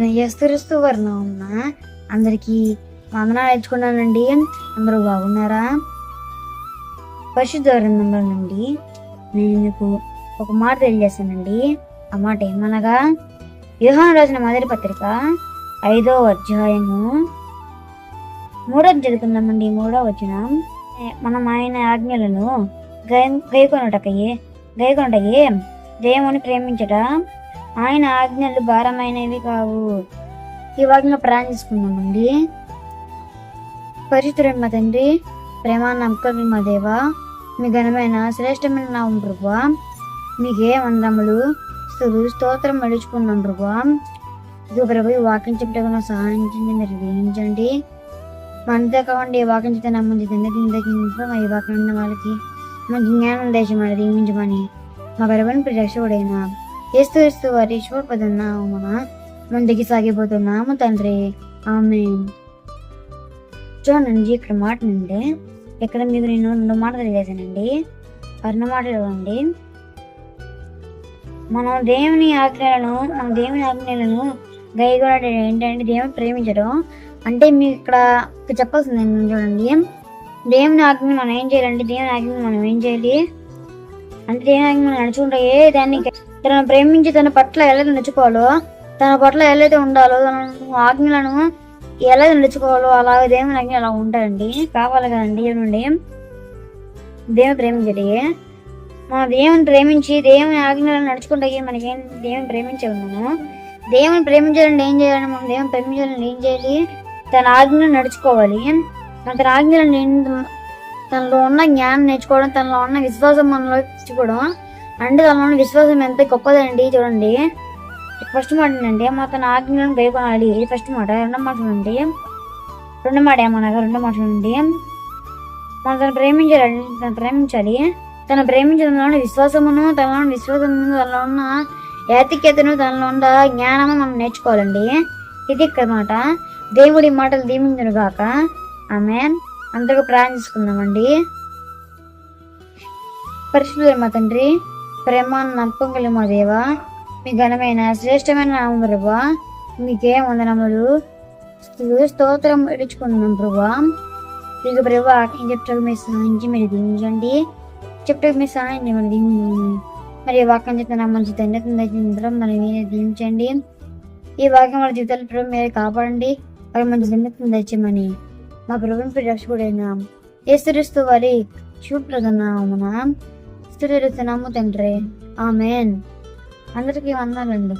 ఎస్తురిస్తూ వర్ణం అందరికీ వందనాలు నేర్చుకున్నానండి అందరూ బాగున్నారా? పరిశుద్ధ గ్రంథంలో నుండి నేను మీకు ఒక మాట తెలియజేశానండి. ఆ మాట ఏమనగా వ్యూహం రాసిన మొదటి పత్రిక ఐదో అధ్యాయము మూడో చదువుకుందామండి మూడో వచ్చిన మనం ఆయన ఆజ్ఞలను గై గైకొనటకయే గైకొనటయే దేవుని ప్రేమించట ఆయన ఆజ్ఞలు భారమైనవి కావు. ఈ వాక్యంగా ప్రార్థించుకుందామండి. పరిశుద్ధుడు మా తండ్రి ప్రేమ నమ్మకం మా దేవా మీ ఘనమైన శ్రేష్టమైన నామం ప్రభా మీకే వందములు స్థులు స్తోత్రం నడుచుకున్నాం ప్రభా ఇదిగో ప్రభు ఈ వాక్యం చెప్పడం సహాయించండి మీరు దీవించండి మనతో కావండి ఈ వాక్యం చెప్తే నమ్మంది తిందకిందా ఈ వాక్యం ఉన్న వాళ్ళకి మంచి జ్ఞానం దేశమని దీవించమని మా గర్భని ప్రజక్షుడైన ఏస్తూ ఏస్తూ వారి శుభపదన్నామన ముందుకి సాగిపోతున్నాము తండ్రి ఆమె చూడండి ఇక్కడ మాట నుండి ఇక్కడ మీకు నేను రెండు మాటలు తెలియజేశానండి రెండు మాటలు అండి మనం దేవుని ఆజ్ఞలను మన దేవుని ఆజ్ఞలను గైగొనడం ఏంటంటే దేవుని ప్రేమించడం అంటే మీకు ఇక్కడ చెప్పాల్సింది చూడండి దేవుని ఆజ్ఞ మనం ఏం చేయాలంటే దేవుని ఆజ్ఞ మనం ఏం చేయాలి అంటే దేవుని ఆజ్ఞ మనం నడుచుకుంటే ఏ దాన్ని తనను ప్రేమించి తన పట్ల ఎలా నడుచుకోవాలో తన పట్ల ఎలా ఉండాలో తన ఆజ్ఞలను ఎలా నడుచుకోవాలో అలాగే దేవుని ఆజ్ఞ అలా ఉంటాయండి? కావాలి కదండి ఏమండి? దేవుని ప్రేమించడి మన దేవుని ప్రేమించి దేవుని ఆజ్ఞలను నడుచుకుంటే మనకేం దేవుని ప్రేమించాలి మనం. దేవుని ప్రేమించాలంటే ఏం చేయాలి? మనం దేవుని ప్రేమించాలంటే ఏం చేయాలి? తన ఆజ్ఞలను నడుచుకోవాలి. తన ఆజ్ఞలను తనలో ఉన్న జ్ఞానం నేర్చుకోవడం తనలో ఉన్న విశ్వాసం మనలో తెచ్చుకోవడం అంటే తనలో విశ్వాసం ఎంత గొప్పదండి చూడండి. ఫస్ట్ మాట ఏంటంటే మా తన ఆజ్ఞలను గైకొనాలి. ఇది ఫస్ట్ మాట. రెండో మాట చూడండి రెండో మాట ఏమనగా రెండో మాట చూడండి మనం తను ప్రేమించాలి తను ప్రేమించాలి. తను ప్రేమించడంలో విశ్వాసమును తనలో ఉన్న విశ్వాసమును తనలో ఉన్న ఏతిక్యతను తనలో ఉన్న జ్ఞానము మనం నేర్చుకోవాలండి. ఇది ఇక్కడ మాట. దేవుడి మాటలు దీవించను గాక. ఆమె అందరూ ప్రార్థించుకుందామండి పరిశుద్ధుల మా తండ్రి ప్రేమ నమ్మకం కలిగి మా దేవా. మీ ఘనమైన శ్రేష్టమైన నామం ప్రభా. మీకే వందనములు. స్తోత్రం ఇడుచుకున్నాం ప్రభా. మీకు ప్రభా ఏం మీ సహాయించి మీరు దీవించండి. చెప్తాకు మీ సహాయం మీరు దీవించండి. మరి ఈ వాక్యం చెప్తే నా మంచి తండ్రి తండ్రి మరి మీరు దీవించండి. ఈ వాక్యం వాళ్ళ జీవితాలు ప్రభు మీరు కాపాడండి. వాళ్ళ మంచి తండ్రి తెచ్చమని మా ప్రభుత్వం రక్షకుడైన ఏసరిస్తూ వారి శుభ్రదనామన స్థిరస్తున్నాము తండ్రి. ఆమెన్. అందరికీ వందాలండి